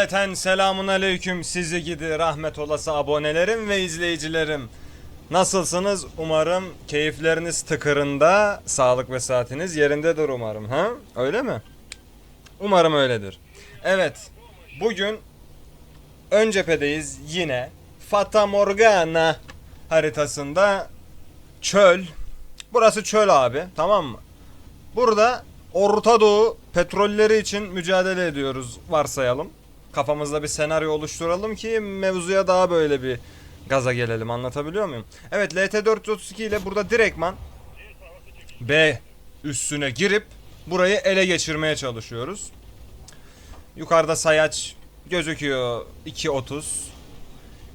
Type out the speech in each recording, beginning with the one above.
Cümleten selamun aleyküm sizi gidi rahmet olası abonelerim ve izleyicilerim. Nasılsınız? Umarım keyifleriniz tıkırında, sağlık ve saatiniz yerindedir umarım. Ha? Öyle mi? Umarım öyledir. Evet, bugün ön cephedeyiz yine. Fata Morgana haritasında çöl. Burası çöl abi, tamam mı? Burada Orta Doğu petrolleri için mücadele ediyoruz varsayalım. Kafamızda bir senaryo oluşturalım ki mevzuya daha böyle bir gaza gelelim anlatabiliyor muyum? Evet LT432 ile burada direktman B üstüne girip burayı ele geçirmeye çalışıyoruz. Yukarıda sayaç gözüküyor 2.30.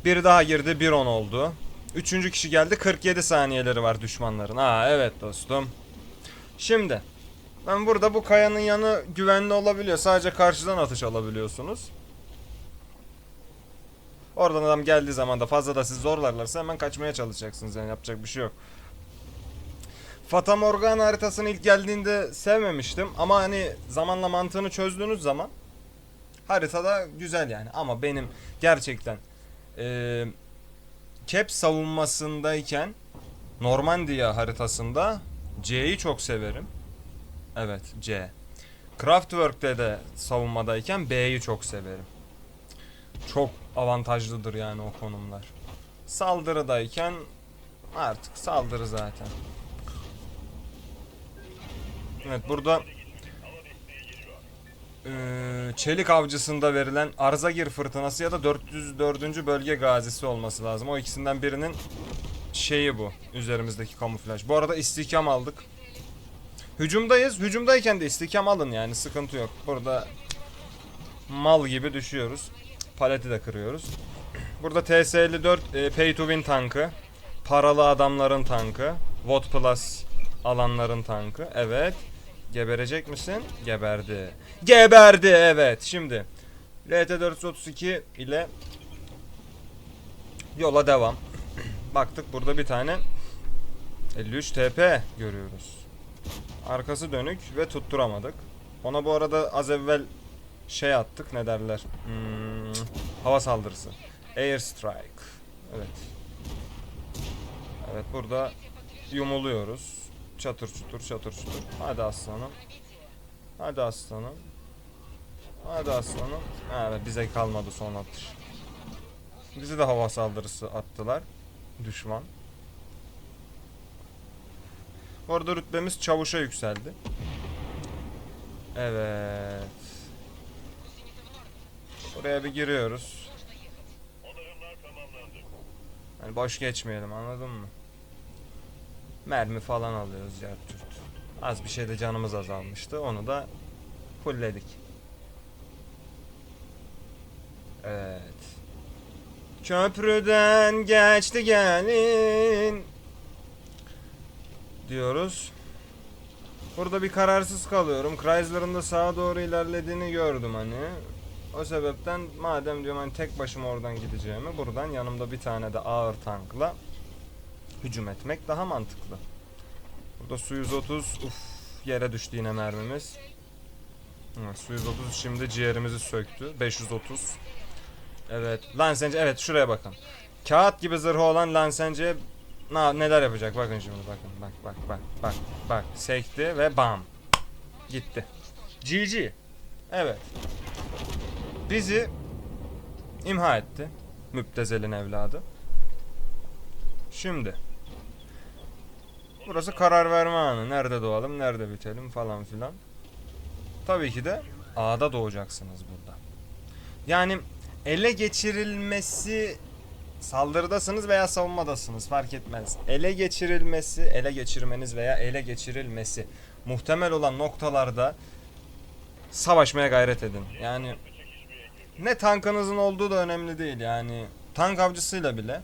Bir daha girdi 1.10 oldu. Üçüncü kişi geldi 47 saniyeleri var düşmanların. Aa evet dostum. Şimdi ben burada bu kayanın yanı güvenli olabiliyor. Sadece karşıdan atış alabiliyorsunuz. Oradan adam geldiği zaman da fazla da siz zorlarlarsa hemen kaçmaya çalışacaksınız yani yapacak bir şey yok. Fata Morgana haritasını ilk geldiğinde sevmemiştim ama hani zamanla mantığını çözdüğünüz zaman haritada güzel yani ama benim gerçekten eee Cap savunmasındayken Normandiya haritasında C'yi çok severim. Evet C. Kraftwerk'te de savunmadayken B'yi çok severim. Çok avantajlıdır yani o konumlar. Saldırıdayken artık saldırı zaten. Evet burada Çelik Avcısı'nda verilen Arzagir Fırtınası ya da 404. Bölge Gazisi olması lazım. O ikisinden birinin şeyi bu. Üzerimizdeki kamuflaj. Bu arada istihkam aldık. Hücumdayız. Hücumdayken de istihkam alın yani sıkıntı yok. Burada mal gibi düşüyoruz. Paleti de kırıyoruz. Burada TS-54 e, Pay to Win tankı. Paralı adamların tankı. Vot Plus alanların tankı. Evet. Geberecek misin? Geberdi. Geberdi evet. Şimdi LT-432 ile yola devam. Baktık burada bir tane 53 TP görüyoruz. Arkası dönük ve tutturamadık. Ona bu arada az evvel şey attık ne derler. Hmm, hava saldırısı. Air strike. Evet. Evet burada yumuluyoruz. Çatır çutur çatır çutur. Hadi aslanım. Hadi aslanım. Hadi aslanım. Evet bize kalmadı son atış. Bizi de hava saldırısı attılar. Düşman. Orada rütbemiz çavuşa yükseldi. Evet. Buraya bir giriyoruz. Yani boş geçmeyelim anladın mı? Mermi falan alıyoruz ya Türk. Az bir şeyde canımız azalmıştı. Onu da fullledik. Evet. Köprüden geçti gelin diyoruz. Burada bir kararsız kalıyorum. Chrysler'ın da sağa doğru ilerlediğini gördüm hani. O sebepten madem diyorum hani tek başıma oradan gideceğimi buradan yanımda bir tane de ağır tankla hücum etmek daha mantıklı. Burada su 130 uf yere düştü yine mermimiz. Su 130 şimdi ciğerimizi söktü. 530. Evet. Lansence evet şuraya bakın. Kağıt gibi zırhı olan Lansence na, neler yapacak bakın şimdi bakın bak bak bak bak bak sekti ve bam gitti. GG. Evet. Bizi imha etti. Müptezelin evladı. Şimdi. Burası karar verme anı. Nerede doğalım, nerede bitelim falan filan. Tabii ki de A'da doğacaksınız burada. Yani ele geçirilmesi saldırıdasınız veya savunmadasınız fark etmez. Ele geçirilmesi, ele geçirmeniz veya ele geçirilmesi muhtemel olan noktalarda savaşmaya gayret edin. Yani ne tankınızın olduğu da önemli değil yani. Tank avcısıyla bile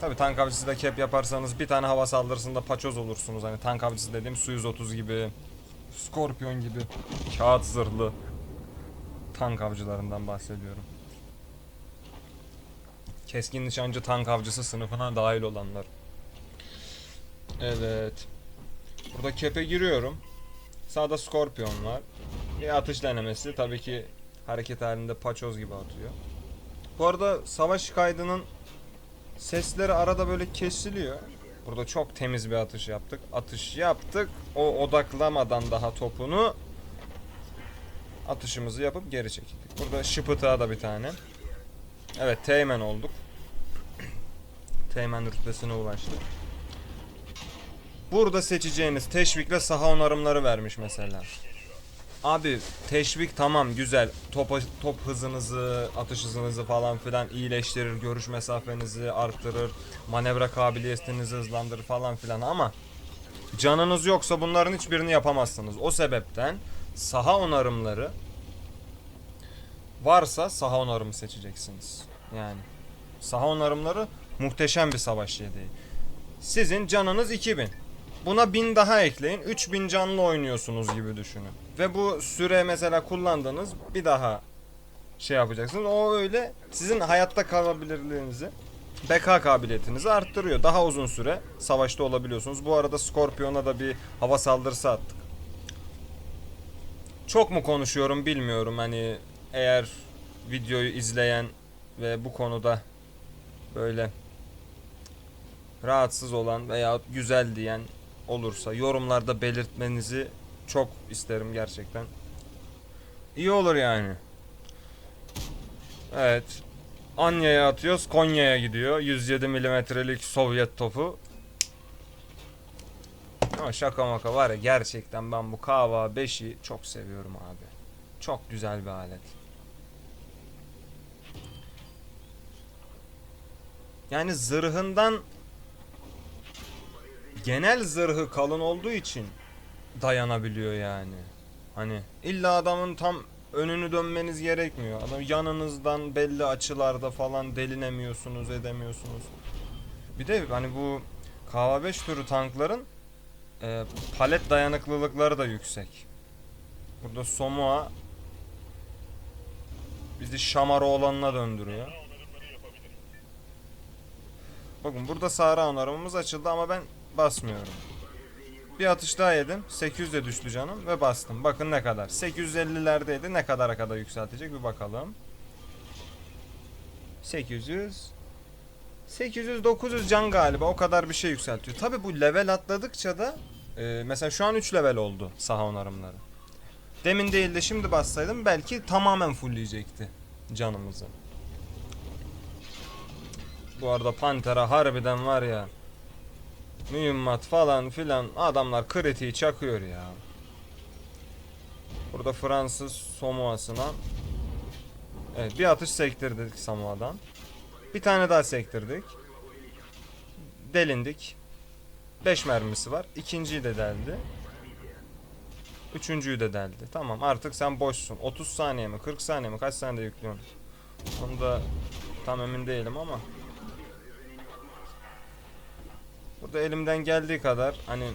Tabi tank avcısı da cap yaparsanız bir tane hava saldırısında paçoz olursunuz. Hani tank avcısı dediğim su 130 gibi, Scorpion gibi, kağıt zırhlı tank avcılarından bahsediyorum. Keskin nişancı tank avcısı sınıfına dahil olanlar. Evet. Burada cap'e giriyorum. Sağda Scorpion var. Bir atış denemesi. Tabii ki Hareket halinde paçoz gibi atıyor. Bu arada savaş kaydının sesleri arada böyle kesiliyor. Burada çok temiz bir atış yaptık. Atış yaptık. O odaklamadan daha topunu atışımızı yapıp geri çekildik. Burada şıpıtığa da bir tane. Evet teğmen olduk. Teğmen rütbesine ulaştık. Burada seçeceğiniz teşvikle saha onarımları vermiş mesela. Abi teşvik tamam güzel. Top, top hızınızı, atış hızınızı falan filan iyileştirir. Görüş mesafenizi arttırır. Manevra kabiliyetinizi hızlandırır falan filan ama canınız yoksa bunların hiçbirini yapamazsınız. O sebepten saha onarımları varsa saha onarımı seçeceksiniz. Yani saha onarımları muhteşem bir savaş yedeği. Sizin canınız 2000. Buna 1000 daha ekleyin. 3000 canlı oynuyorsunuz gibi düşünün. Ve bu süre mesela kullandığınız bir daha şey yapacaksınız. O öyle sizin hayatta kalabilirliğinizi BK kabiliyetinizi arttırıyor. Daha uzun süre savaşta olabiliyorsunuz. Bu arada Scorpion'a da bir hava saldırısı attık. Çok mu konuşuyorum bilmiyorum. Hani eğer videoyu izleyen ve bu konuda böyle rahatsız olan veya güzel diyen olursa yorumlarda belirtmenizi çok isterim gerçekten. İyi olur yani. Evet. Anya'ya atıyoruz. Konya'ya gidiyor. 107 milimetrelik Sovyet topu. Ama şaka maka var ya gerçekten ben bu KV5'i çok seviyorum abi. Çok güzel bir alet. Yani zırhından genel zırhı kalın olduğu için dayanabiliyor yani. Hani illa adamın tam önünü dönmeniz gerekmiyor. Adam yanınızdan belli açılarda falan delinemiyorsunuz, edemiyorsunuz. Bir de hani bu KV5 türü tankların e, palet dayanıklılıkları da yüksek. Burada Somoa bizi Şamaro olanına döndürüyor. Bakın burada Sahra onarımımız açıldı ama ben basmıyorum. Bir atış daha yedim. 800 de düştü canım ve bastım. Bakın ne kadar. 850'lerdeydi. Ne kadara kadar yükseltecek bir bakalım. 800 800 900 can galiba o kadar bir şey yükseltiyor. Tabi bu level atladıkça da e, mesela şu an 3 level oldu saha onarımları. Demin değil de şimdi bassaydım belki tamamen fullleyecekti canımızı. Bu arada Pantera harbiden var ya mühimmat falan filan adamlar kritiği çakıyor ya. Burada Fransız Samoa'sına Evet bir atış sektirdik Samoa'dan. Bir tane daha sektirdik. Delindik. 5 mermisi var. İkinciyi de deldi. Üçüncüyü de deldi. Tamam artık sen boşsun. 30 saniye mi 40 saniye mi kaç saniyede yüklüyorsun? Onu da tam emin değilim ama. Burada elimden geldiği kadar hani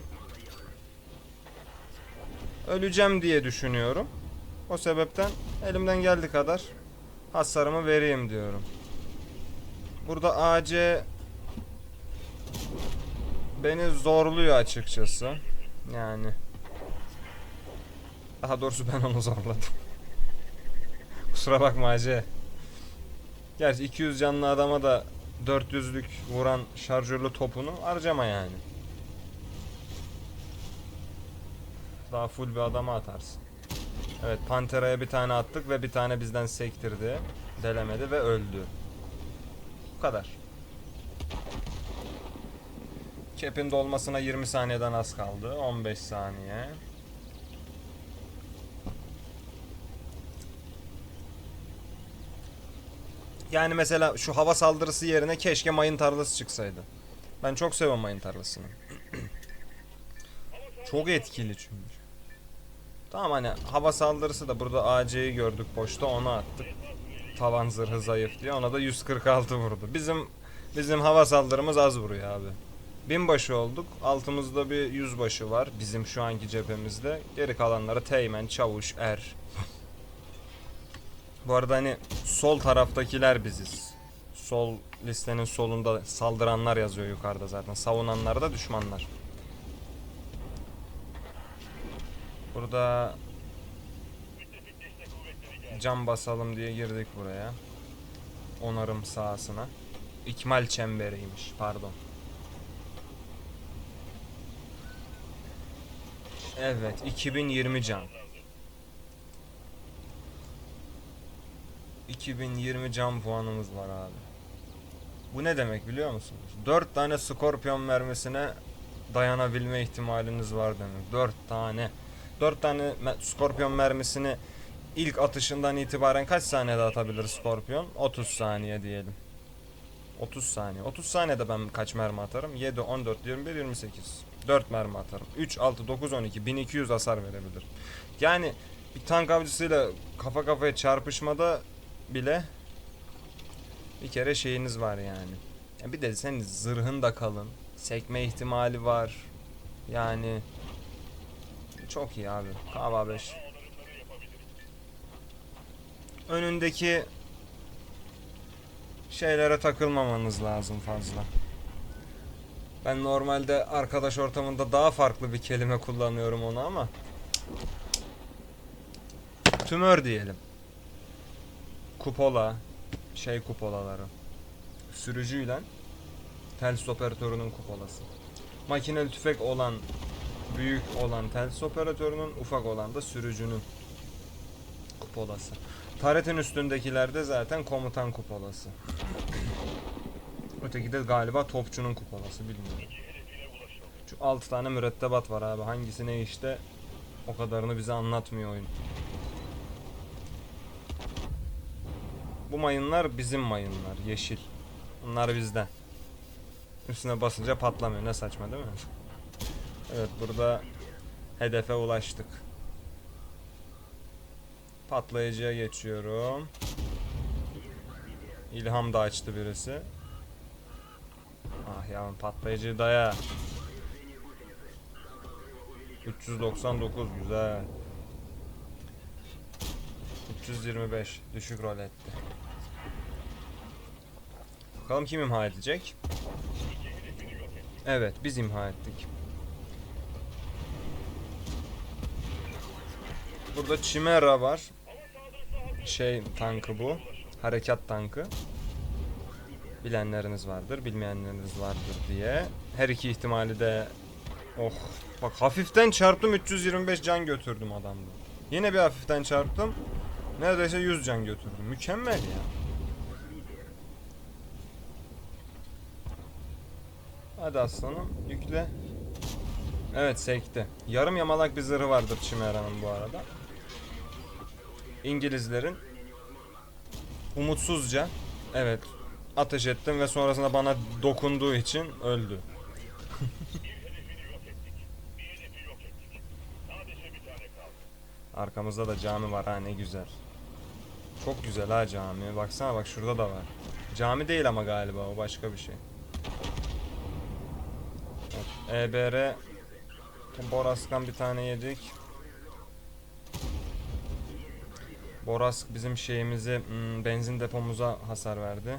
öleceğim diye düşünüyorum. O sebepten elimden geldiği kadar hasarımı vereyim diyorum. Burada AC beni zorluyor açıkçası. Yani daha doğrusu ben onu zorladım. Kusura bakma AC. Gerçi 200 canlı adama da 400'lük vuran şarjörlü topunu harcama yani. Daha full bir adama atarsın. Evet Pantera'ya bir tane attık ve bir tane bizden sektirdi. Delemedi ve öldü. Bu kadar. Kepin dolmasına 20 saniyeden az kaldı. 15 saniye. Yani mesela şu hava saldırısı yerine keşke mayın tarlası çıksaydı. Ben çok seviyorum mayın tarlasını. çok etkili çünkü. Tamam hani hava saldırısı da burada AC'yi gördük boşta onu attık. Tavan zırhı zayıf diye ona da 146 vurdu. Bizim bizim hava saldırımız az vuruyor abi. Binbaşı olduk. Altımızda bir yüzbaşı var bizim şu anki cephemizde. Geri kalanları teğmen, çavuş, er. Bu arada hani sol taraftakiler biziz. Sol listenin solunda saldıranlar yazıyor yukarıda zaten. Savunanlar da düşmanlar. Burada cam basalım diye girdik buraya. Onarım sahasına. İkmal çemberiymiş pardon. Evet 2020 can. 2020 can puanımız var abi. Bu ne demek biliyor musunuz? 4 tane skorpiyon mermisine dayanabilme ihtimaliniz var demek. 4 tane. 4 tane skorpiyon mermisini ilk atışından itibaren kaç saniyede atabilir skorpiyon? 30 saniye diyelim. 30 saniye. 30 saniyede ben kaç mermi atarım? 7, 14, 21, 28. 4 mermi atarım. 3, 6, 9, 12. 1200 hasar verebilir. Yani bir tank avcısıyla kafa kafaya çarpışmada bile bir kere şeyiniz var yani. Ya bir de senin zırhın da kalın. Sekme ihtimali var. Yani çok iyi abi. Kava 5. Önündeki şeylere takılmamanız lazım fazla. Ben normalde arkadaş ortamında daha farklı bir kelime kullanıyorum onu ama tümör diyelim. Kupola, şey kupolaları. Sürücüyle telsiz operatörünün kupolası. Makineli tüfek olan büyük olan telsiz operatörünün ufak olan da sürücünün kupolası. Taretin üstündekilerde zaten komutan kupolası. Öteki de galiba topçunun kupolası bilmiyorum. Şu 6 tane mürettebat var abi. Hangisi ne işte o kadarını bize anlatmıyor oyun. Bu mayınlar bizim mayınlar. Yeşil. Bunlar bizden. Üstüne basınca patlamıyor. Ne saçma değil mi? Evet burada hedefe ulaştık. Patlayıcıya geçiyorum. İlham da açtı birisi. Ah yavrum patlayıcıyı daya. 399 güzel. 325 düşük rol etti. Bakalım kim imha edecek? Evet biz imha ettik. Burada Chimera var. Şey tankı bu. Harekat tankı. Bilenleriniz vardır, bilmeyenleriniz vardır diye. Her iki ihtimali de Oh bak hafiften çarptım 325 can götürdüm adamda. Yine bir hafiften çarptım. Neredeyse 100 can götürdüm. Mükemmel ya. Hadi aslanım yükle. Evet sekti. Yarım yamalak bir zırhı vardır Chimera'nın bu arada. İngilizlerin umutsuzca evet ateş ettim ve sonrasında bana dokunduğu için öldü. Arkamızda da cami var ha ne güzel. Çok güzel ha cami. Baksana bak şurada da var. Cami değil ama galiba o başka bir şey. EBR Borask'tan bir tane yedik. Borask bizim şeyimizi hmm, benzin depomuza hasar verdi.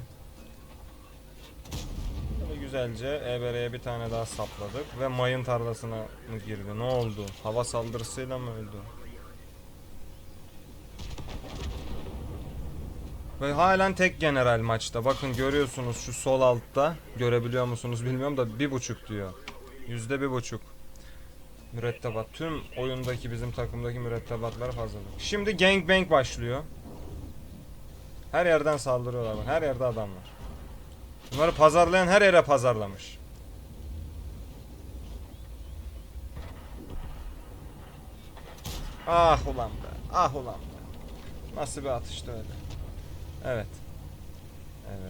Güzelce EBR'ye bir tane daha sapladık ve mayın tarlasına mı girdi? Ne oldu? Hava saldırısıyla mı öldü? Ve halen tek general maçta. Bakın görüyorsunuz şu sol altta. Görebiliyor musunuz bilmiyorum da bir buçuk diyor. Yüzde bir buçuk. Mürettebat. Tüm oyundaki bizim takımdaki mürettebatlar fazla. Şimdi gangbang başlıyor. Her yerden saldırıyorlar. Her yerde adam var. Bunları pazarlayan her yere pazarlamış. Ah ulan be. Ah ulan be. Nasıl bir atıştı öyle. Evet.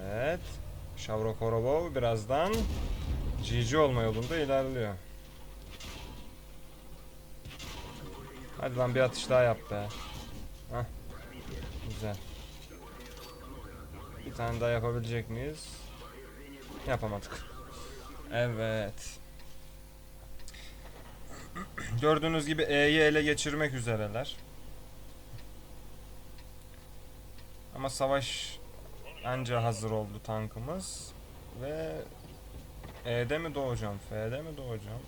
Evet. Şavro Korobov birazdan GG olma yolunda ilerliyor. Hadi lan bir atış daha yap be. Hah. Güzel. Bir tane daha yapabilecek miyiz? Yapamadık. Evet. Gördüğünüz gibi E'yi ele geçirmek üzereler. Ama savaş anca hazır oldu tankımız. Ve E'de mi doğacağım, F'de mi doğacağım?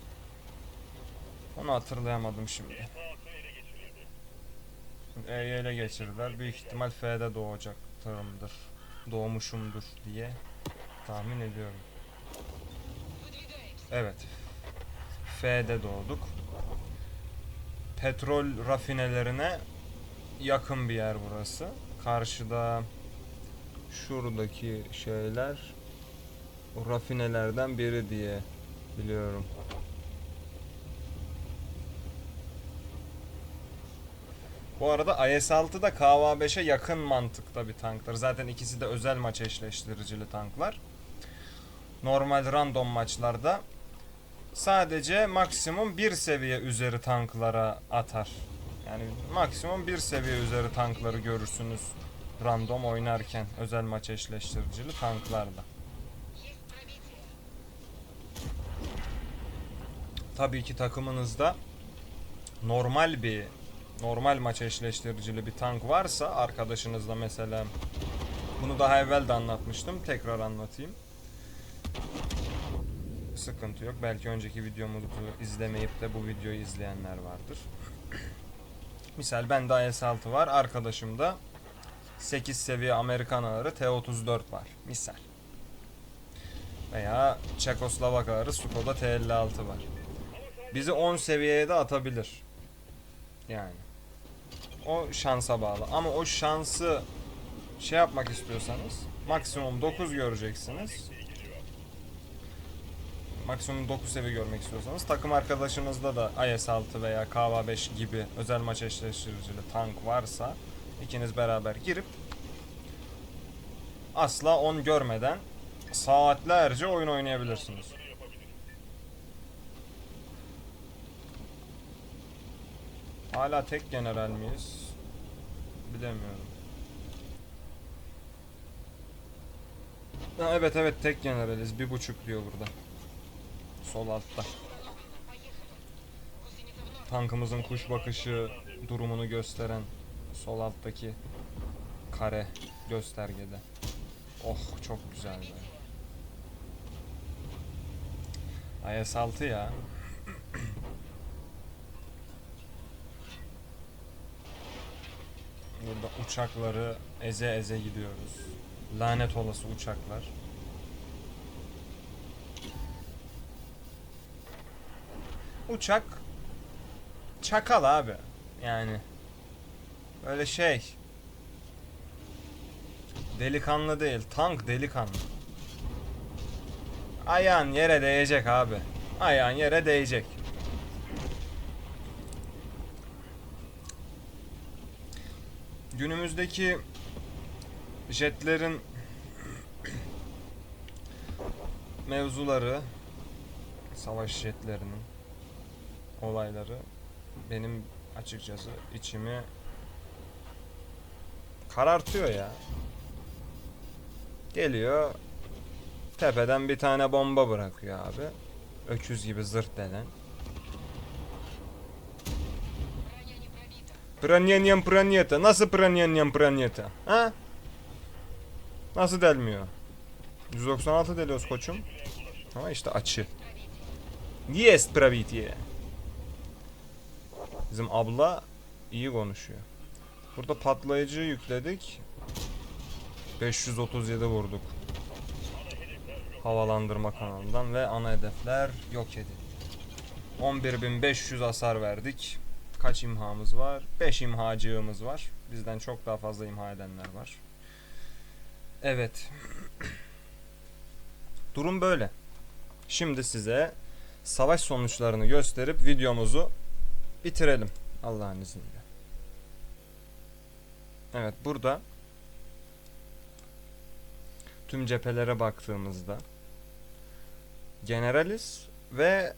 Onu hatırlayamadım şimdi. E'yi ele geçirdiler. Büyük ihtimal F'de doğacaktırımdır. Doğmuşumdur diye tahmin ediyorum. Evet. F'de doğduk. Petrol rafinelerine yakın bir yer burası. Karşıda şuradaki şeyler rafinelerden biri diye biliyorum. Bu arada IS-6 da KV-5'e yakın mantıkta bir tanktır. Zaten ikisi de özel maç eşleştiricili tanklar. Normal random maçlarda sadece maksimum bir seviye üzeri tanklara atar. Yani maksimum bir seviye üzeri tankları görürsünüz random oynarken özel maç eşleştiricili tanklarda. Tabii ki takımınızda normal bir normal maç eşleştiricili bir tank varsa arkadaşınızla mesela bunu daha evvel de anlatmıştım tekrar anlatayım. Sıkıntı yok. Belki önceki videomuzu izlemeyip de bu videoyu izleyenler vardır. Misal bende IS-6 var. Arkadaşımda 8 seviye Amerikan ağırı T-34 var. Misal. Veya Çekoslovak ağırı Skoda T-56 var. Bizi 10 seviyeye de atabilir. Yani. O şansa bağlı. Ama o şansı şey yapmak istiyorsanız maksimum 9 göreceksiniz. Maksimum 9 seviye görmek istiyorsanız takım arkadaşınızda da IS-6 veya KV-5 gibi özel maç eşleştiricili tank varsa ikiniz beraber girip asla 10 görmeden saatlerce oyun oynayabilirsiniz. Hala tek general miyiz? Bilemiyorum. Ha, evet evet tek generaliz. Bir buçuk diyor burada. Sol altta. Tankımızın kuş bakışı durumunu gösteren sol alttaki kare göstergede. Oh çok güzel be. IS-6 ya. Burada uçakları eze eze gidiyoruz. Lanet olası uçaklar. Uçak çakal abi. Yani öyle şey. Delikanlı değil, tank delikanlı. Ayağın yere değecek abi. Ayağın yere değecek. Günümüzdeki jetlerin mevzuları savaş jetlerinin olayları benim açıkçası içimi karartıyor ya. Geliyor tepeden bir tane bomba bırakıyor abi. Öküz gibi zırt delen. Pranyanyan pranyeta. Nasıl pranyanyan pranyeta? Ha? Nasıl delmiyor? 196 deliyoruz koçum. Ama işte açı. Yes pravitye. Bizim abla iyi konuşuyor. Burada patlayıcı yükledik. 537 vurduk. Havalandırma kanalından ve ana hedefler yok edildi. 11.500 hasar verdik. Kaç imhamız var? 5 imhacığımız var. Bizden çok daha fazla imha edenler var. Evet. Durum böyle. Şimdi size savaş sonuçlarını gösterip videomuzu bitirelim Allah'ın izniyle. Evet burada tüm cephelere baktığımızda generaliz ve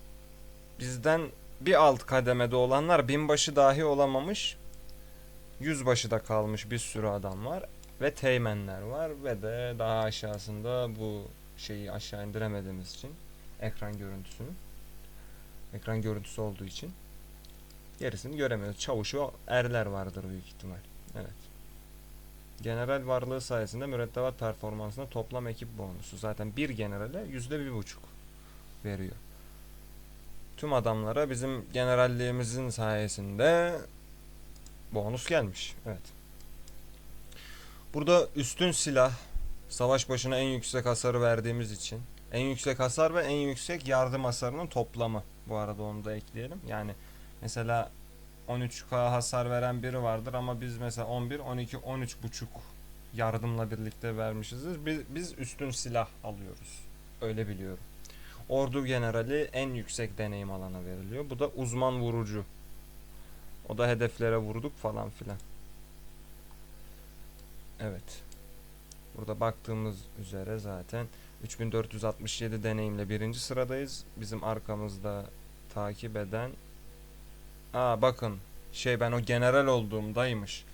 bizden bir alt kademede olanlar binbaşı dahi olamamış yüzbaşı da kalmış bir sürü adam var ve teğmenler var ve de daha aşağısında bu şeyi aşağı indiremediğimiz için ekran görüntüsünü ekran görüntüsü olduğu için gerisini göremiyoruz. Çavuşu erler vardır büyük ihtimal. Evet. General varlığı sayesinde mürettebat performansına toplam ekip bonusu. Zaten bir generale yüzde bir buçuk veriyor. Tüm adamlara bizim generalliğimizin sayesinde bonus gelmiş. Evet. Burada üstün silah savaş başına en yüksek hasarı verdiğimiz için en yüksek hasar ve en yüksek yardım hasarının toplamı. Bu arada onu da ekleyelim. Yani mesela 13k hasar veren biri vardır ama biz mesela 11, 12, 13 buçuk yardımla birlikte vermişizdir. Biz, biz üstün silah alıyoruz. Öyle biliyorum. Ordu generali en yüksek deneyim alana veriliyor. Bu da uzman vurucu. O da hedeflere vurduk falan filan. Evet. Burada baktığımız üzere zaten 3467 deneyimle birinci sıradayız. Bizim arkamızda takip eden Aa bakın şey ben o general olduğumdaymış.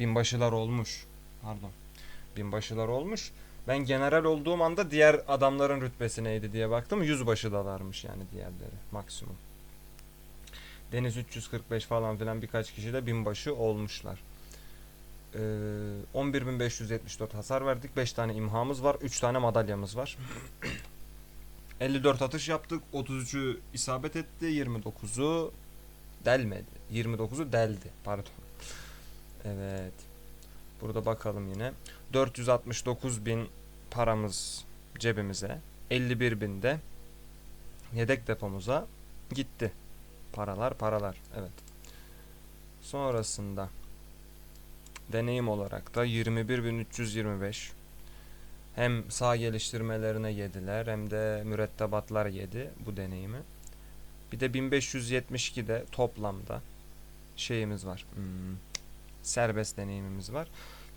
Binbaşılar olmuş. Pardon. Binbaşılar olmuş. Ben general olduğum anda diğer adamların rütbesi neydi diye baktım. Yüzbaşı dalarmış yani diğerleri maksimum. Deniz 345 falan filan birkaç kişi de binbaşı olmuşlar. Ee, 11.574 hasar verdik. 5 tane imhamız var. 3 tane madalyamız var. 54 atış yaptık. 33'ü isabet etti. 29'u delmedi. 29'u deldi. Pardon. Evet. Burada bakalım yine. 469 bin paramız cebimize. 51 bin de yedek depomuza gitti. Paralar paralar. Evet. Sonrasında deneyim olarak da 21.325 hem sağ geliştirmelerine yediler hem de mürettebatlar yedi bu deneyimi. Bir de 1572'de toplamda şeyimiz var. Hmm, serbest deneyimimiz var.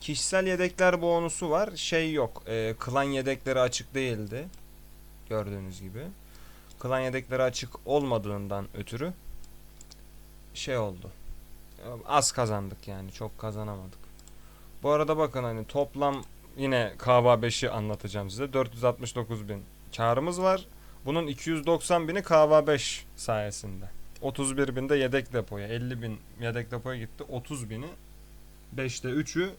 Kişisel yedekler bonusu var. Şey yok. E, klan yedekleri açık değildi. Gördüğünüz gibi. Klan yedekleri açık olmadığından ötürü şey oldu. Az kazandık yani. Çok kazanamadık. Bu arada bakın hani toplam yine KV5'i anlatacağım size. 469 bin karımız var. Bunun 290 bini KV5 sayesinde. 31 bin de yedek depoya. 50 bin yedek depoya gitti. 30 bini 5'te 3'ü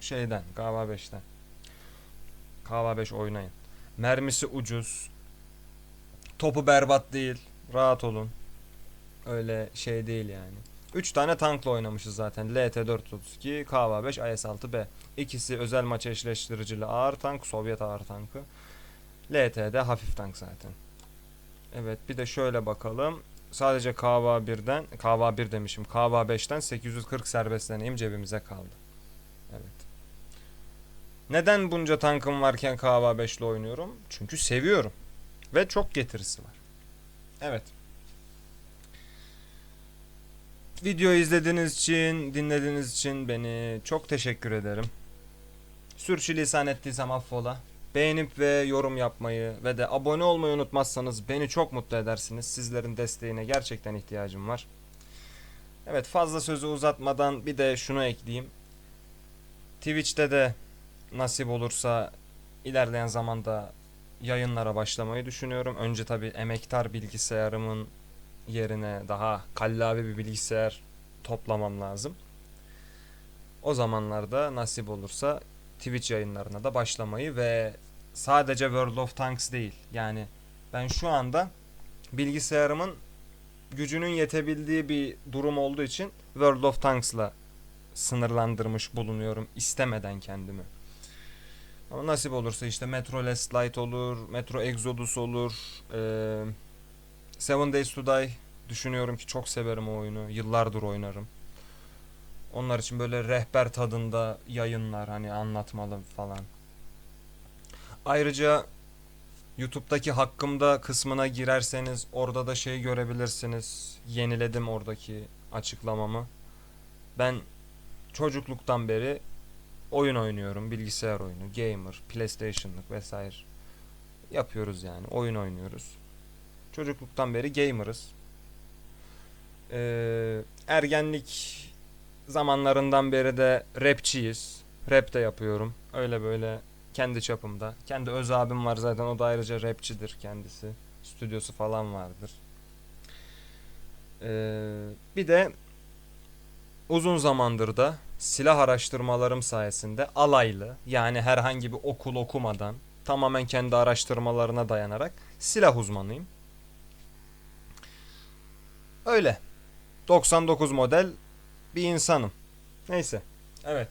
şeyden KV5'ten. KV5 oynayın. Mermisi ucuz. Topu berbat değil. Rahat olun. Öyle şey değil yani. 3 tane tankla oynamışız zaten. LT-432, KV-5, IS-6B. İkisi özel maç eşleştiricili ağır tank, Sovyet ağır tankı. LT'de hafif tank zaten. Evet bir de şöyle bakalım. Sadece KV-1'den, KV-1 demişim, KV-5'ten 840 serbest deneyim cebimize kaldı. Evet. Neden bunca tankım varken KV-5 ile oynuyorum? Çünkü seviyorum. Ve çok getirisi var. Evet. Videoyu izlediğiniz için, dinlediğiniz için beni çok teşekkür ederim. Sürçülisan ettiysem affola. Beğenip ve yorum yapmayı ve de abone olmayı unutmazsanız beni çok mutlu edersiniz. Sizlerin desteğine gerçekten ihtiyacım var. Evet fazla sözü uzatmadan bir de şunu ekleyeyim. Twitch'te de nasip olursa ilerleyen zamanda yayınlara başlamayı düşünüyorum. Önce tabi emektar bilgisayarımın yerine daha kallavi bir bilgisayar toplamam lazım. O zamanlarda nasip olursa Twitch yayınlarına da başlamayı ve sadece World of Tanks değil. Yani ben şu anda bilgisayarımın gücünün yetebildiği bir durum olduğu için World of Tanks'la sınırlandırmış bulunuyorum istemeden kendimi. Ama nasip olursa işte Metro Last Light olur, Metro Exodus olur, eee Seven Days to Die düşünüyorum ki çok severim o oyunu. Yıllardır oynarım. Onlar için böyle rehber tadında yayınlar hani anlatmalı falan. Ayrıca YouTube'daki hakkımda kısmına girerseniz orada da şey görebilirsiniz. Yeniledim oradaki açıklamamı. Ben çocukluktan beri oyun oynuyorum. Bilgisayar oyunu, gamer, PlayStation'lık vesaire yapıyoruz yani. Oyun oynuyoruz. Çocukluktan beri gamer'ız. Ee, ergenlik zamanlarından beri de rapçiyiz. Rap de yapıyorum. Öyle böyle kendi çapımda. Kendi öz abim var zaten o da ayrıca rapçidir kendisi. Stüdyosu falan vardır. Ee, bir de uzun zamandır da silah araştırmalarım sayesinde alaylı yani herhangi bir okul okumadan tamamen kendi araştırmalarına dayanarak silah uzmanıyım. Öyle. 99 model bir insanım. Neyse. Evet.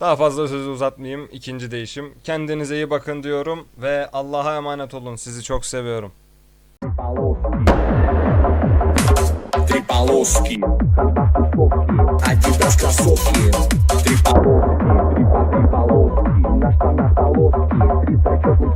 Daha fazla sözü uzatmayayım. İkinci değişim. Kendinize iyi bakın diyorum ve Allah'a emanet olun. Sizi çok seviyorum. полоски Один раз кроссовки Три полоски, три, три полоски Наш там полоски Три зачетных